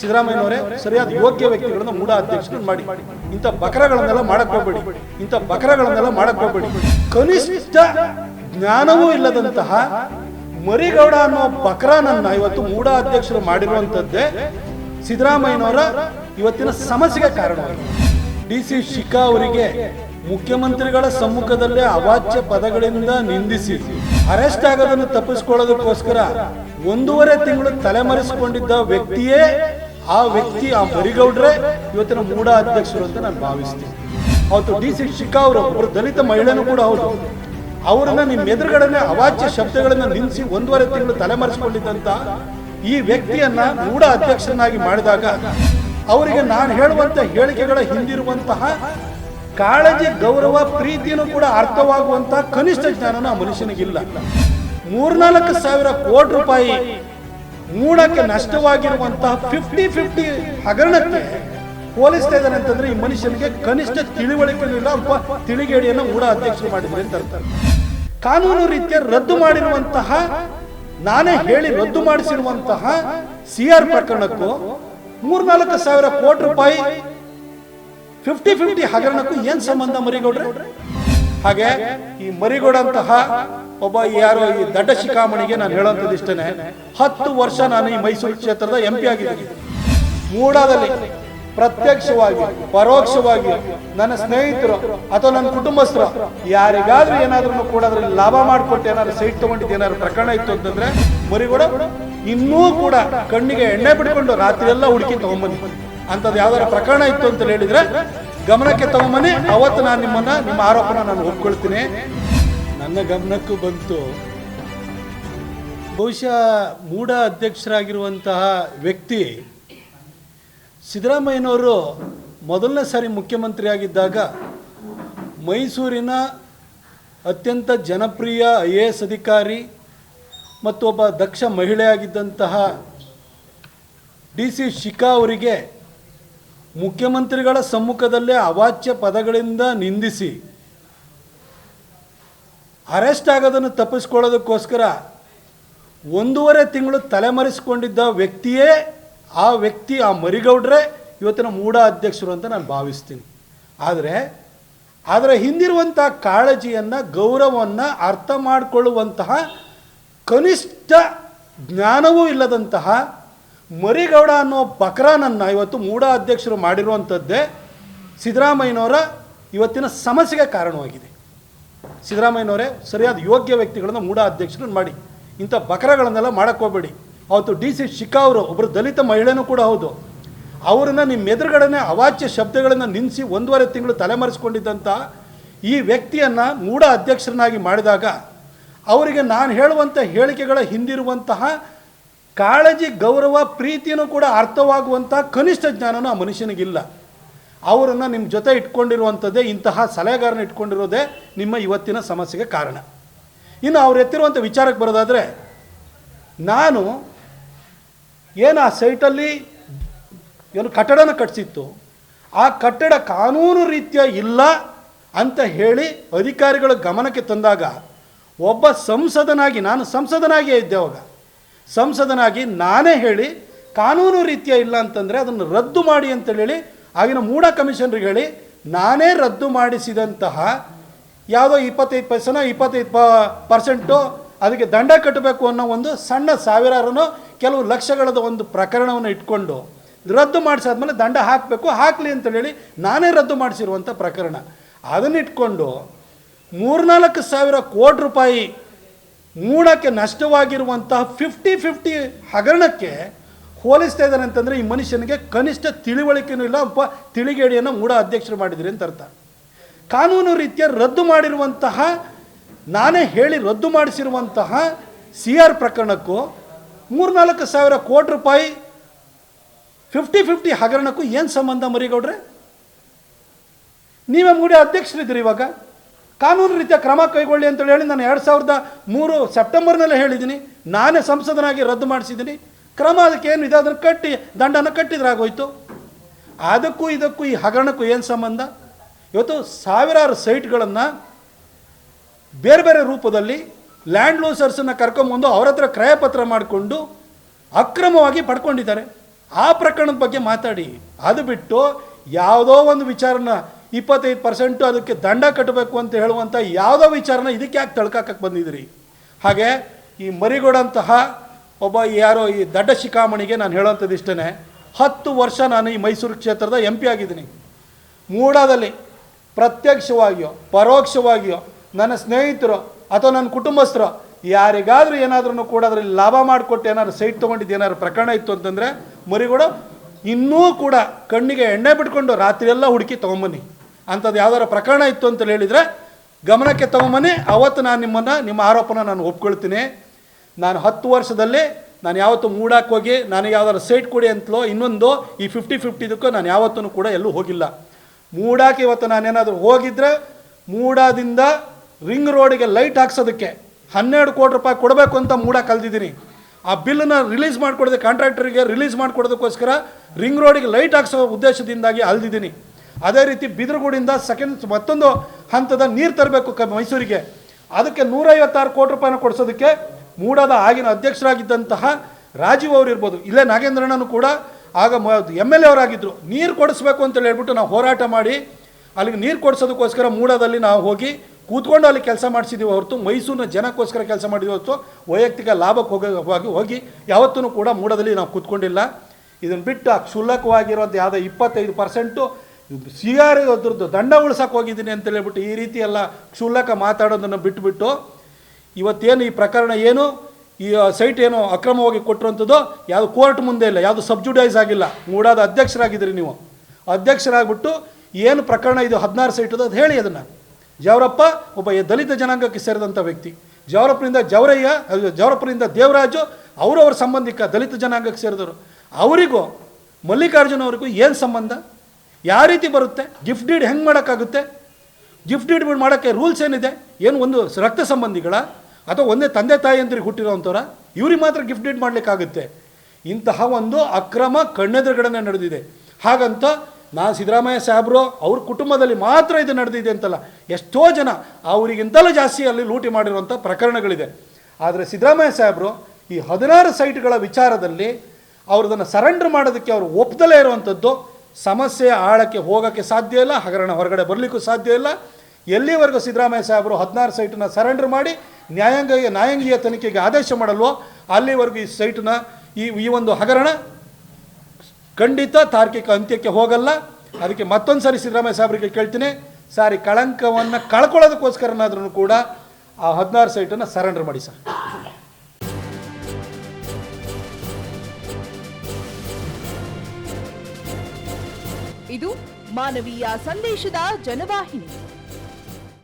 ಸಿದ್ದರಾಮಯ್ಯನವರೇ ಸರಿಯಾದ ಯೋಗ್ಯ ವ್ಯಕ್ತಿಗಳನ್ನು ಮೂಡ ಅಧ್ಯಕ್ಷರನ್ನು ಮಾಡಿ. ಇಂಥ ಬಕರಗಳನ್ನೆಲ್ಲ ಮಾಡಕ್ ಹೋಗ್ಬೇಡಿ. ಇಂಥ ಬಕರಗಳನ್ನೆಲ್ಲ ಮಾಡಕ್ ಹೋಗ್ಬೇಡಿ. ಕನಿಷ್ಠ ಜ್ಞಾನವೂ ಇಲ್ಲದಂತಹ ಮರಿಗೌಡ ಅನ್ನೋ ಬಕರನನ್ನ ಇವತ್ತು ಮೂಡ ಅಧ್ಯಕ್ಷರು ಮಾಡಿರುವಂತದ್ದೇ ಸಿದ್ದರಾಮಯ್ಯನವರ ಇವತ್ತಿನ ಸಮಸ್ಯೆಗೆ ಕಾರಣವಾಗಿದೆ ಡಿ ಸಿ ಶಿಖಾ ಅವರಿಗೆ ಮುಖ್ಯಮಂತ್ರಿಗಳ ಸಮ್ಮುಖದಲ್ಲೇ ಅವಾಚ್ಯ ಪದಗಳಿಂದ ನಿಂದಿಸಿ ಅರೆಸ್ಟ್ ಆಗೋದನ್ನು ತಪ್ಪಿಸ್ಕೊಳ್ಳೋದಕ್ಕೋಸ್ಕರ ಒಂದೂವರೆ ತಿಂಗಳು ತಲೆಮರೆಸಿಕೊಂಡಿದ್ದ ವ್ಯಕ್ತಿಯೇ ಆ ವ್ಯಕ್ತಿ, ಆ ಮರಿಗೌಡ್ರೆ ಇವತ್ತಿನ ಮೂಢ ಅಧ್ಯಕ್ಷರು ಅಂತ ನಾನು ಭಾವಿಸ್ತೀನಿ. ಅವತ್ತು ಡಿ ಸಿ ಶಿಖಾ ಅವರು ಒಬ್ಬರು ದಲಿತ ಮಹಿಳೆನೂ ಕೂಡ ಹೌದು. ಅವರನ್ನ ನಿಮ್ಮ ಎದುರುಗಡೆನೆ ಅವಾಚ್ಯ ಶಬ್ದಗಳನ್ನು ನಿಲ್ಲಿಸಿ ಒಂದೂವರೆ ತಿಂಗಳು ತಲೆಮರೆಸಿಕೊಂಡಿದ್ದಂತ ಈ ವ್ಯಕ್ತಿಯನ್ನ ಮೂಢ ಅಧ್ಯಕ್ಷರನ್ನಾಗಿ ಮಾಡಿದಾಗ ಅವರಿಗೆ ನಾನು ಹೇಳುವಂತ ಹೇಳಿಕೆಗಳ ಹಿಂದಿರುವಂತಹ ಕಾಳಜಿ, ಗೌರವ ಪ್ರೀತಿಯನ್ನು ಕೂಡ ಅರ್ಥವಾಗುವಂತಹ ಕನಿಷ್ಠ ಜ್ಞಾನನ ಆ ಮನುಷ್ಯನಿಗಿಲ್ಲ. ಮೂರ್ನಾಲ್ಕು ಸಾವಿರ ಕೋಟಿ ರೂಪಾಯಿ ಮೂಡಕ್ಕೆ ನಷ್ಟವಾಗಿರುವಂತಹ ಫಿಫ್ಟಿ ಫಿಫ್ಟಿ ಹಗರಣಕ್ಕೆ ಹೋಲಿಸ್ತಾ ಇದ್ದಾರೆ ಅಂತಂದ್ರೆ ಈ ಮನುಷ್ಯನಿಗೆ ಕನಿಷ್ಠ ತಿಳಿವಳಿಕೆ ಇಲ್ಲ ಒಬ್ಬ ತಿಳಿಗೇಡಿಯನ್ನು ಮೂಡ ಅಧ್ಯಕ್ಷರು ಮಾಡಿದ್ರು ಅಂತ ಅರ್ಥ. ಕಾನೂನು ರೀತಿಯ ರದ್ದು ಮಾಡಿರುವಂತಹ, ನಾನೇ ಹೇಳಿ ರದ್ದು ಮಾಡಿಸಿರುವಂತಹ ಸಿ ಆರ್ ಪ್ರಕರಣಕ್ಕೂ ಮೂರ್ನಾಲ್ಕು ಸಾವಿರ ಕೋಟಿ ರೂಪಾಯಿ ಫಿಫ್ಟಿ ಫಿಫ್ಟಿ ಹಗರಣಕ್ಕೂ ಏನ್ ಸಂಬಂಧ ಮರಿಗೌಡ್ರೆ? ಹಾಗೆ ಈ ಮರಿಗೌಡಂತಹ ಒಬ್ಬ ಯಾರೋ ಈ ದಡ್ಡ ಶಿಖಾಮಣಿಗೆ ನಾನು ಹೇಳುವಂಥದ್ದು ಇಷ್ಟನೇ. ಹತ್ತು ವರ್ಷ ನಾನು ಈ ಮೈಸೂರು ಕ್ಷೇತ್ರದ ಎಂ ಪಿ ಆಗಿದ್ದೀನಿ. ಮೂಡಾದಲ್ಲಿ ಪ್ರತ್ಯಕ್ಷವಾಗಿ, ಪರೋಕ್ಷವಾಗಿ ನನ್ನ ಸ್ನೇಹಿತರು ಅಥವಾ ನನ್ನ ಕುಟುಂಬಸ್ಥರು ಯಾರಿಗಾದ್ರೂ ಏನಾದ್ರೂ ಕೂಡ ಅದ್ರಲ್ಲಿ ಲಾಭ ಮಾಡಿಕೊಟ್ಟು ಏನಾದ್ರು ಸೈಟ್ ತಗೊಂಡಿದ್ದು ಏನಾದ್ರು ಪ್ರಕರಣ ಇತ್ತು ಅಂತಂದ್ರೆ ಮರಿಗೂಡ ಇನ್ನೂ ಕೂಡ ಕಣ್ಣಿಗೆ ಎಣ್ಣೆ ಬಿಟ್ಕೊಂಡು ರಾತ್ರಿ ಎಲ್ಲ ಹುಡುಕಿ ತಗೊಂಬಂದಿ ಅಂಥದ್ದು ಯಾವ್ದಾರ ಪ್ರಕರಣ ಇತ್ತು ಅಂತ ಹೇಳಿದ್ರೆ ಗಮನಕ್ಕೆ ತಗೊಂಬನ್ನಿ. ಅವತ್ತು ನಾನು ನಿಮ್ಮನ್ನ, ನಿಮ್ಮ ಆರೋಪನ ನಾನು ಒಪ್ಕೊಳ್ತೀನಿ. ನನ್ನ ಗಮನಕ್ಕೂ ಬಂತು. ಬಹುಶಃ ಮೂಢ ಅಧ್ಯಕ್ಷರಾಗಿರುವಂತಹ ವ್ಯಕ್ತಿ ಸಿದ್ದರಾಮಯ್ಯನವರು ಮೊದಲನೇ ಸಾರಿ ಮುಖ್ಯಮಂತ್ರಿಯಾಗಿದ್ದಾಗ ಮೈಸೂರಿನ ಅತ್ಯಂತ ಜನಪ್ರಿಯ ಐ ಎ ಎಸ್ ಅಧಿಕಾರಿ ಮತ್ತು ಒಬ್ಬ ದಕ್ಷ ಮಹಿಳೆಯಾಗಿದ್ದಂತಹ ಡಿ ಸಿ ಶಿಖಾ ಅವರಿಗೆ ಮುಖ್ಯಮಂತ್ರಿಗಳ ಸಮ್ಮುಖದಲ್ಲೇ ಅವಾಚ್ಯ ಪದಗಳಿಂದ ನಿಂದಿಸಿ ಅರೆಸ್ಟ್ ಆಗೋದನ್ನು ತಪ್ಪಿಸ್ಕೊಳ್ಳೋದಕ್ಕೋಸ್ಕರ ಒಂದೂವರೆ ತಿಂಗಳು ತಲೆಮರೆಸಿಕೊಂಡಿದ್ದ ವ್ಯಕ್ತಿಯೇ ಆ ವ್ಯಕ್ತಿ, ಆ ಮರಿಗೌಡ್ರೆ ಇವತ್ತಿನ ಮೂಢ ಅಧ್ಯಕ್ಷರು ಅಂತ ನಾನು ಭಾವಿಸ್ತೀನಿ. ಆದರೆ ಅದರ ಹಿಂದಿರುವಂಥ ಕಾಳಜಿಯನ್ನು, ಗೌರವವನ್ನು ಅರ್ಥ ಮಾಡಿಕೊಳ್ಳುವಂತಹ ಕನಿಷ್ಠ ಜ್ಞಾನವೂ ಇಲ್ಲದಂತಹ ಮರಿಗೌಡ ಅನ್ನೋ ಬಕ್ರಾನನ್ನು ಇವತ್ತು ಮೂಢ ಅಧ್ಯಕ್ಷರು ಮಾಡಿರುವಂಥದ್ದೇ ಸಿದ್ದರಾಮಯ್ಯನವರ ಇವತ್ತಿನ ಸಮಸ್ಯೆಗೆ ಕಾರಣವಾಗಿದೆ. ಸಿದ್ದರಾಮಯ್ಯನವರೇ ಸರಿಯಾದ ಯೋಗ್ಯ ವ್ಯಕ್ತಿಗಳನ್ನು ಮೂಢ ಅಧ್ಯಕ್ಷರನ್ನು ಮಾಡಿ. ಇಂಥ ಬಕರಗಳನ್ನೆಲ್ಲ ಮಾಡಕ್ಕೆ ಹೋಗ್ಬೇಡಿ. ಅವತ್ತು ಡಿ ಸಿ ಶಿಖಾ ಅವರು ಒಬ್ಬರು ದಲಿತ ಮಹಿಳೆಯೂ ಕೂಡ ಹೌದು. ಅವರನ್ನು ನಿಮ್ಮ ಎದುರುಗಡೆನೆ ಅವಾಚ್ಯ ಶಬ್ದಗಳನ್ನು ನಿಲ್ಲಿಸಿ ಒಂದೂವರೆ ತಿಂಗಳು ತಲೆಮರೆಸ್ಕೊಂಡಿದ್ದಂಥ ಈ ವ್ಯಕ್ತಿಯನ್ನು ಮೂಢ ಅಧ್ಯಕ್ಷರನ್ನಾಗಿ ಮಾಡಿದಾಗ ಅವರಿಗೆ ನಾನು ಹೇಳುವಂಥ ಹೇಳಿಕೆಗಳ ಹಿಂದಿರುವಂತಹ ಕಾಳಜಿ, ಗೌರವ ಪ್ರೀತಿಯೂ ಕೂಡ ಅರ್ಥವಾಗುವಂಥ ಕನಿಷ್ಠ ಜ್ಞಾನನೂ ಆ ಮನುಷ್ಯನಿಗಿಲ್ಲ. ಅವರನ್ನು ನಿಮ್ಮ ಜೊತೆ ಇಟ್ಕೊಂಡಿರುವಂಥದ್ದೇ ಇಂತಹ ಸಲಹೆಗಾರನ ಇಟ್ಕೊಂಡಿರೋದೇ ನಿಮ್ಮ ಇವತ್ತಿನ ಸಮಸ್ಯೆಗೆ ಕಾರಣ. ಇನ್ನು ಅವ್ರು ಎತ್ತಿರುವಂಥ ವಿಚಾರಕ್ಕೆ ಬರೋದಾದರೆ, ನಾನು ಏನು ಆ ಸೈಟಲ್ಲಿ ಏನು ಕಟ್ಟಡನ ಕಟ್ಟಿಸಿತ್ತು ಆ ಕಟ್ಟಡ ಕಾನೂನು ರೀತಿಯ ಇಲ್ಲ ಅಂತ ಹೇಳಿ ಅಧಿಕಾರಿಗಳ ಗಮನಕ್ಕೆ ತಂದಾಗ ಒಬ್ಬ ಸಂಸದನಾಗಿ, ನಾನು ಸಂಸದನಾಗಿಯೇ ಇದ್ದೆ ಅವಾಗ, ಸಂಸದನಾಗಿ ನಾನೇ ಹೇಳಿ ಕಾನೂನು ರೀತಿಯ ಇಲ್ಲ ಅಂತಂದರೆ ಅದನ್ನು ರದ್ದು ಮಾಡಿ ಅಂತ ಹೇಳಿ ಆಗಿನ ಮೂಡ ಕಮಿಷನರ್ಗೆ ಹೇಳಿ, ನಾನೇ ರದ್ದು ಮಾಡಿಸಿದಂತಹ ಯಾವುದೋ ಇಪ್ಪತ್ತೈದು ಪರ್ಸನ ಇಪ್ಪತ್ತೈದು ಪ, ಪರ್ಸೆಂಟು ಅದಕ್ಕೆ ದಂಡ ಕಟ್ಟಬೇಕು ಅನ್ನೋ ಒಂದು ಸಣ್ಣ ಸಾವಿರಾರನೋ ಕೆಲವು ಲಕ್ಷಗಳದ ಒಂದು ಪ್ರಕರಣವನ್ನು ಇಟ್ಕೊಂಡು ರದ್ದು ಮಾಡಿಸಾದ್ಮೇಲೆ ದಂಡ ಹಾಕಬೇಕು, ಹಾಕಲಿ ಅಂತ ಹೇಳಿ ನಾನೇ ರದ್ದು ಮಾಡಿಸಿರುವಂಥ ಪ್ರಕರಣ. ಅದನ್ನಿಟ್ಕೊಂಡು ಮೂರ್ನಾಲ್ಕು ಸಾವಿರ ಕೋಟಿ ರೂಪಾಯಿ ಮೂಡಕ್ಕೆ ನಷ್ಟವಾಗಿರುವಂತಹ ಫಿಫ್ಟಿ ಫಿಫ್ಟಿ ಹಗರಣಕ್ಕೆ ಹೋಲಿಸ್ತಾ ಇದ್ದಾರೆ ಅಂತಂದರೆ ಈ ಮನುಷ್ಯನಿಗೆ ಕನಿಷ್ಠ ತಿಳಿವಳಿಕೆನೂ ಇಲ್ಲ, ಒಬ್ಬ ತಿಳಿಗೇಡಿಯನ್ನು ಮೂಢ ಅಧ್ಯಕ್ಷರು ಮಾಡಿದ್ರಿ ಅಂತ ಅರ್ಥ. ಕಾನೂನು ರೀತಿಯ ರದ್ದು ಮಾಡಿರುವಂತಹ, ನಾನೇ ಹೇಳಿ ರದ್ದು ಮಾಡಿಸಿರುವಂತಹ ಸಿ ಆರ್ ಪ್ರಕರಣಕ್ಕೂ ಮೂರ್ನಾಲ್ಕು ಸಾವಿರ ಕೋಟಿ ರೂಪಾಯಿ, ಫಿಫ್ಟಿ ಫಿಫ್ಟಿ ಹಗರಣಕ್ಕೂ ಏನು ಸಂಬಂಧ ಮರಿಗೌಡ್ರೆ? ನೀವೇ ಮೂಡಿ ಅಧ್ಯಕ್ಷರಿದ್ದೀರಿ ಇವಾಗ. ಕಾನೂನು ರೀತಿಯ ಕ್ರಮ ಕೈಗೊಳ್ಳಿ ಅಂತೇಳಿ ಹೇಳಿ ನಾನು ಎರಡು ಸಾವಿರದ ಮೂರು ಸೆಪ್ಟೆಂಬರ್ನಲ್ಲೇ ಹೇಳಿದ್ದೀನಿ. ನಾನೇ ಸಂಸದನಾಗಿ ರದ್ದು ಮಾಡಿಸಿದ್ದೀನಿ. ಕ್ರಮ ಅದಕ್ಕೆ ಏನು ಇದೆ? ಅದನ್ನು ಕಟ್ಟಿ, ದಂಡನ ಕಟ್ಟಿದ್ರಾಗೋಯ್ತು. ಅದಕ್ಕೂ ಇದಕ್ಕೂ ಈ ಹಗರಣಕ್ಕೂ ಏನು ಸಂಬಂಧ? ಇವತ್ತು ಸಾವಿರಾರು ಸೈಟ್ಗಳನ್ನು ಬೇರೆ ಬೇರೆ ರೂಪದಲ್ಲಿ ಲ್ಯಾಂಡ್ ಲೂಸರ್ಸನ್ನು ಕರ್ಕೊಂಬಂದು ಅವರ ಹತ್ರ ಕ್ರಯಪತ್ರ ಮಾಡಿಕೊಂಡು ಅಕ್ರಮವಾಗಿ ಪಡ್ಕೊಂಡಿದ್ದಾರೆ. ಆ ಪ್ರಕರಣದ ಬಗ್ಗೆ ಮಾತಾಡಿ. ಅದು ಬಿಟ್ಟು ಯಾವುದೋ ಒಂದು ವಿಚಾರನ ಇಪ್ಪತ್ತೈದು ಪರ್ಸೆಂಟು ಅದಕ್ಕೆ ದಂಡ ಕಟ್ಟಬೇಕು ಅಂತ ಹೇಳುವಂಥ ಯಾವುದೋ ವಿಚಾರನ ಇದಕ್ಕೆ ಯಾಕೆ ತಳ್ಕಾಕಕ್ಕೆ ಬಂದಿದ್ದೀರಿ? ಹಾಗೆ ಈ ಮರಿಗೌಡಂತಹ ಒಬ್ಬ ಯಾರೋ ಈ ದಡ್ಡ ಶಿಖಾಮಣಿಗೆ ನಾನು ಹೇಳೋಂಥದ್ದು ಇಷ್ಟೇ ಹತ್ತು ವರ್ಷ ನಾನು ಈ ಮೈಸೂರು ಕ್ಷೇತ್ರದ ಎಂ ಪಿ ಆಗಿದ್ದೀನಿ. ಮೂಡಾದಲ್ಲಿ ಪ್ರತ್ಯಕ್ಷವಾಗಿಯೋ, ಪರೋಕ್ಷವಾಗಿಯೋ ನನ್ನ ಸ್ನೇಹಿತರು ಅಥವಾ ನನ್ನ ಕುಟುಂಬಸ್ಥರು ಯಾರಿಗಾದರೂ ಏನಾದ್ರೂ ಕೂಡ ಅದರಲ್ಲಿ ಲಾಭ ಮಾಡಿಕೊಟ್ಟು ಏನಾದ್ರು ಸೈಟ್ ತೊಗೊಂಡಿದ್ದು ಏನಾದ್ರು ಪ್ರಕರಣ ಇತ್ತು ಅಂತಂದರೆ ಮರಿಗೂಡ ಇನ್ನೂ ಕೂಡ ಕಣ್ಣಿಗೆ ಎಣ್ಣೆ ಬಿಟ್ಕೊಂಡು ರಾತ್ರಿಯೆಲ್ಲ ಹುಡುಕಿ ತೊಗೊಂಬನ್ನಿ. ಅಂಥದ್ದು ಯಾವ್ದಾರು ಪ್ರಕರಣ ಇತ್ತು ಅಂತ ಹೇಳಿದರೆ ಗಮನಕ್ಕೆ ತೊಗೊಂಬನ್ನಿ. ಅವತ್ತು ನಾನು ನಿಮ್ಮನ್ನು, ನಿಮ್ಮ ಆರೋಪನ ನಾನು ಒಪ್ಕೊಳ್ತೀನಿ. ನಾನು ಹತ್ತು ವರ್ಷದಲ್ಲಿ ನಾನು ಯಾವತ್ತು ಮೂಡಕ್ಕೆ ಹೋಗಿ ನನಗೆ ಯಾವ್ದಾದ್ರು ಸೈಟ್ ಕೊಡಿ ಅಂತಲೋ ಇನ್ನೊಂದು ಈ ಫಿಫ್ಟಿ ಫಿಫ್ಟಿದಕ್ಕೂ ನಾನು ಯಾವತ್ತೂ ಕೂಡ ಎಲ್ಲೂ ಹೋಗಿಲ್ಲ. ಮೂಡಾಕ್ಕೆ ಇವತ್ತು ನಾನೇನಾದರೂ ಹೋಗಿದ್ರೆ ಮೂಡಾದಿಂದ ರಿಂಗ್ ರೋಡಿಗೆ ಲೈಟ್ ಹಾಕ್ಸೋದಕ್ಕೆ ಹನ್ನೆರಡು ಕೋಟಿ ರೂಪಾಯಿ ಕೊಡಬೇಕು ಅಂತ ಮೂಡ ಕಲ್ದಿದ್ದೀನಿ. ಆ ಬಿಲ್ಲನ್ನು ರಿಲೀಸ್ ಮಾಡಿಕೊಡೋದು ಕಾಂಟ್ರಾಕ್ಟರಿಗೆ ರಿಲೀಸ್ ಮಾಡಿಕೊಡೋದಕ್ಕೋಸ್ಕರ ರಿಂಗ್ ರೋಡಿಗೆ ಲೈಟ್ ಹಾಕ್ಸೋ ಉದ್ದೇಶದಿಂದಾಗಿ ಅಲ್ದಿದ್ದೀನಿ. ಅದೇ ರೀತಿ ಬಿದ್ರಗೂಡಿಂದ ಸೆಕೆಂಡ್ ಮತ್ತೊಂದು ಹಂತದ ನೀರು ತರಬೇಕು ಕ ಮೈಸೂರಿಗೆ. ಅದಕ್ಕೆ ನೂರೈವತ್ತಾರು ಕೋಟಿ ರೂಪಾಯಿನ ಕೊಡಿಸೋದಕ್ಕೆ ಮೂಡದ ಆಗಿನ ಅಧ್ಯಕ್ಷರಾಗಿದ್ದಂತಹ ರಾಜೀವ್ ಅವರು ಇರ್ಬೋದು. ಇಲ್ಲೇ ನಾಗೇಂದ್ರಣ್ಣನು ಕೂಡ ಆಗ ಎಂ ಎಲ್ ಎ ಅವರಾಗಿದ್ದರು ನೀರು ಕೊಡಿಸ್ಬೇಕು ಅಂತೇಳಿ ಹೇಳ್ಬಿಟ್ಟು ನಾವು ಹೋರಾಟ ಮಾಡಿ, ಅಲ್ಲಿಗೆ ನೀರು ಕೊಡಿಸೋದಕ್ಕೋಸ್ಕರ ಮೂಡದಲ್ಲಿ ನಾವು ಹೋಗಿ ಕೂತ್ಕೊಂಡು ಅಲ್ಲಿ ಕೆಲಸ ಮಾಡಿಸಿದ್ದೀವಿ ಹೊರತು, ಮೈಸೂರಿನ ಜನಕ್ಕೋಸ್ಕರ ಕೆಲಸ ಮಾಡಿದ್ವಿ ಹೊರತು, ವೈಯಕ್ತಿಕ ಲಾಭಕ್ಕೆ ಹೋಗಿ ಹೋಗಿ ಯಾವತ್ತೂ ಕೂಡ ಮೂಡದಲ್ಲಿ ನಾವು ಕೂತ್ಕೊಂಡಿಲ್ಲ. ಇದನ್ನು ಬಿಟ್ಟು ಕ್ಷುಲ್ಲಕವಾಗಿರೋದು ಯಾವುದೋ ಇಪ್ಪತ್ತೈದು ಪರ್ಸೆಂಟು ಸಿ ಆರ್ ಅದ್ರದ್ದು ದಂಡ ಉಳ್ಸಕ್ಕೆ ಹೋಗಿದ್ದೀನಿ ಅಂತ ಹೇಳ್ಬಿಟ್ಟು ಈ ರೀತಿ ಎಲ್ಲ ಕ್ಷುಲ್ಲಕ ಮಾತಾಡೋದನ್ನು ಬಿಟ್ಟುಬಿಟ್ಟು ಇವತ್ತೇನು ಈ ಪ್ರಕರಣ ಏನು, ಈ ಸೈಟ್ ಏನು ಅಕ್ರಮವಾಗಿ ಕೊಟ್ಟಿರುವಂಥದ್ದು, ಯಾವುದು ಕೋರ್ಟ್ ಮುಂದೆ ಇಲ್ಲ, ಯಾವುದು ಸಬ್ಜುಡೈಸ್ ಆಗಿಲ್ಲ. ಮೂಡಾದ ಅಧ್ಯಕ್ಷರಾಗಿದ್ದೀರಿ ನೀವು. ಅಧ್ಯಕ್ಷರಾಗ್ಬಿಟ್ಟು ಏನು ಪ್ರಕರಣ ಇದು ಹದಿನಾರು ಸೈಟ್ ಅದು ಹೇಳಿ ಅದನ್ನು. ಜವರಪ್ಪ ಒಬ್ಬ ದಲಿತ ಜನಾಂಗಕ್ಕೆ ಸೇರಿದಂಥ ವ್ಯಕ್ತಿ. ಜವರಪ್ಪನಿಂದ ಜವರಯ್ಯ ಜವರಪ್ಪನಿಂದ ದೇವರಾಜು ಅವರವ್ರ ಸಂಬಂಧಿಕ ದಲಿತ ಜನಾಂಗಕ್ಕೆ ಸೇರಿದವರು. ಅವರಿಗೂ, ಮಲ್ಲಿಕಾರ್ಜುನ ಅವರಿಗೂ ಏನು ಸಂಬಂಧ? ಯಾವ ರೀತಿ ಬರುತ್ತೆ? ಗಿಫ್ಟ್ ಡೀಡ್ ಹೆಂಗೆ ಮಾಡೋಕ್ಕಾಗುತ್ತೆ? ಗಿಫ್ಟ್ ಡೀಡ್ ಮಾಡೋಕ್ಕೆ ರೂಲ್ಸ್ ಏನಿದೆ? ಏನು ಒಂದು ರಕ್ತ ಸಂಬಂಧಿಗಳ ಅಥವಾ ಒಂದೇ ತಂದೆ ತಾಯಿಯಂದ್ರಿಗೆ ಹುಟ್ಟಿರೋವಂಥವ್ರ, ಇವ್ರಿಗೆ ಮಾತ್ರ ಗಿಫ್ಟ್ ಡೀಡ್ ಮಾಡಲಿಕ್ಕಾಗುತ್ತೆ. ಇಂತಹ ಒಂದು ಅಕ್ರಮ ಕಣ್ಣೆದುರುಗಡೆ ನಡೆದಿದೆ. ಹಾಗಂತ ನಾನು ಸಿದ್ದರಾಮಯ್ಯ ಸಾಹೇಬರು ಅವ್ರ ಕುಟುಂಬದಲ್ಲಿ ಮಾತ್ರ ಇದು ನಡೆದಿದೆ ಅಂತಲ್ಲ, ಎಷ್ಟೋ ಜನ ಅವರಿಗಿಂತಲೂ ಜಾಸ್ತಿ ಅಲ್ಲಿ ಲೂಟಿ ಮಾಡಿರುವಂಥ ಪ್ರಕರಣಗಳಿದೆ. ಆದರೆ ಸಿದ್ದರಾಮಯ್ಯ ಸಾಹೇಬರು ಈ ಹದಿನಾರು ಸೈಟ್ಗಳ ವಿಚಾರದಲ್ಲಿ ಅವ್ರದನ್ನು ಸರೆಂಡರ್ ಮಾಡೋದಕ್ಕೆ ಅವರು ಒಪ್ಪದಲ್ಲೇ ಇರುವಂಥದ್ದು, ಸಮಸ್ಯೆ ಆಳಕ್ಕೆ ಹೋಗೋಕ್ಕೆ ಸಾಧ್ಯ ಇಲ್ಲ, ಹಗರಣ ಹೊರಗಡೆ ಬರಲಿಕ್ಕೂ ಸಾಧ್ಯ ಇಲ್ಲ ಎಲ್ಲಿವರೆಗೂ ಸಿದ್ದರಾಮಯ್ಯ ಸಾಹೇಬರು ಹದಿನಾರು ಸೈಟನ್ನು ಸರೆಂಡರ್ ಮಾಡಿ ನ್ಯಾಯಾಂಗ ನ್ಯಾಯಾಂಗೀಯ ತನಿಖೆಗೆ ಆದೇಶ ಮಾಡಲ್ವೋ, ಅಲ್ಲಿವರೆಗೂ ಈ ಸೈಟನ್ನ ಈ ಈ ಒಂದು ಹಗರಣ ಖಂಡಿತ ತಾರ್ಕಿಕ ಅಂತ್ಯಕ್ಕೆ ಹೋಗಲ್ಲ. ಅದಕ್ಕೆ ಮತ್ತೊಂದು ಸಾರಿ ಸಿದ್ದರಾಮಯ್ಯ ಸಾಹೇಬರಿಗೆ ಕೇಳ್ತೀನಿ, ಸಾರಿ ಕಳಂಕವನ್ನು ಕಳ್ಕೊಳ್ಳೋದಕ್ಕೋಸ್ಕರನಾದ್ರೂ ಕೂಡ ಆ ಹದಿನಾರು ಸೈಟನ್ನು ಸರೆಂಡರ್ ಮಾಡಿ ಸರ್. ಇದು ಮಾನವೀಯ ಸಂದೇಶದ ಜನವಾಹಿನಿ.